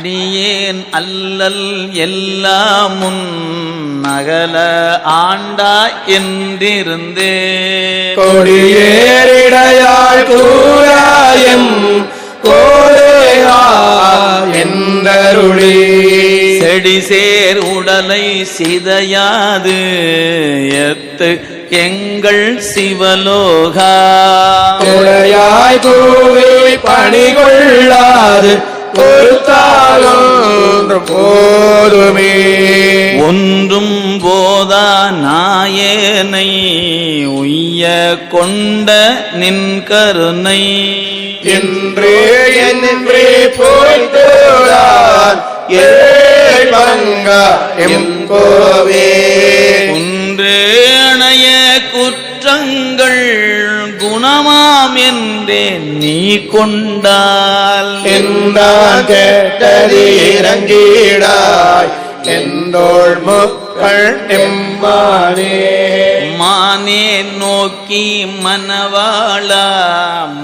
அடியேன் அல்லல் எல்லாமுன் நகல ஆண்டா என்றிருந்தே கொடியேறிடையாள் கூறாயம் என்றருளி. செடி சேர் உடலை சிதையாது எத்து எங்கள் சிவலோகா. குறையாய் கூவி பணிகொள்ளாது பொறுத்தாலும் போதுமே. ஒன்றும் போதா நாயேனை உய்ய கொண்ட நின் கருணை. என்று என்று போய்த்தோடான் ஏழ்வங்கா எம்போவே ஒன்று குணமாம் என்றே நீ கொண்டால். என்றான் கேட்டது இறங்கிடாய். எந்தோள் முக்கள் மானே நோக்கி மனவாளா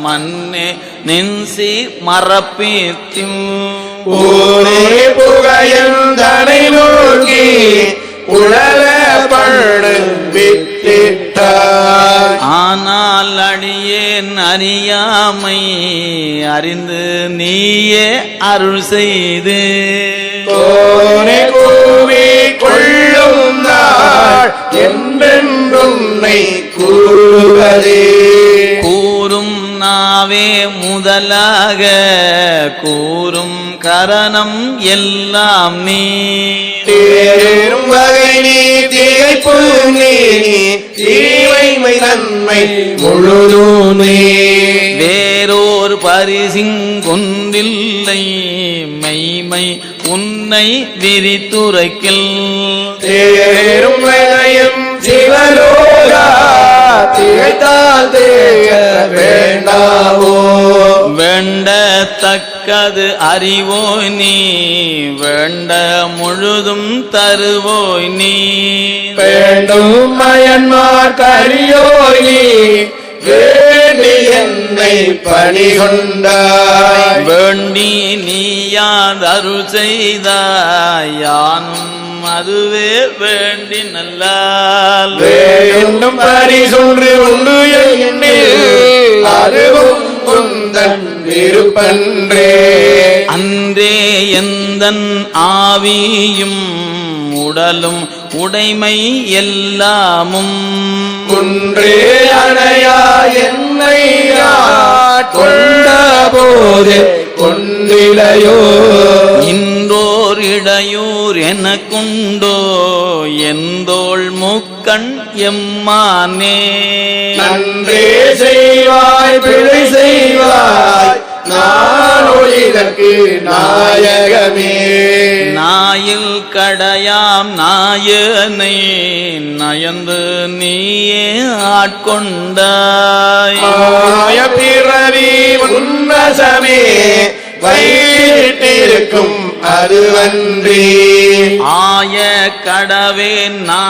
மண்ணே நின்சி மரப்பித்தும் ஊரே புகையந்தனை நோக்கி உழல பழு அடியேன் அறியாமை அறிந்து நீயே அருள் செய்து. கோனே கூவி கொள்ளும் நாள் என்றென்றுன்னை கூறுவதே. கூறும் நாவே முதலாக கூறும் கரணம் எல்லாம் நீ. தேரும் வகை நீ திகைப்பு நீ நன்மை முழுதும் நீ வேறோர் பரிசிங்கொன்றில்லை மெய்மை உன்னை விரித்துரைக்கில். தேரும் வகையும் சிவலோகா திகைத்தால் தேக வேண்டாவோ? வேண்டத்தக்கது அறிவோய் நீ வேண்ட முழுதும் தருவோய் நீ. வேண்டும் மயன்மார் கரியோய் நீ வேண்டி பணிகொண்டாய் வேண்டி நீயாதருள் செய்தாயானும் அதுவே வேண்டி நல்லால். வேண்டும் பரிசொன்று உண்டு அதுவும் குந்தன் விருப்பன்றே. அன்றே எந்தன் ஆவியும் உடலும் உடைமை எல்லாமும். குன்றே அணையா என்னை போது கொண்டிலையோ இன்றோர் இடையூர் எனக்குண்டோ? எந்தோள் முக்கண் எம்மானே? நன்றே செய்வாய் பிழை செய்வாய் நான் இதற்கு நாயகமே. நாயில் கடையாம் நாயனை நயந்து நீயே ஆட்கொண்டாய். உன்னசமே வைட்டிருக்கும் அதுவன்றி ஆய கடவே நான்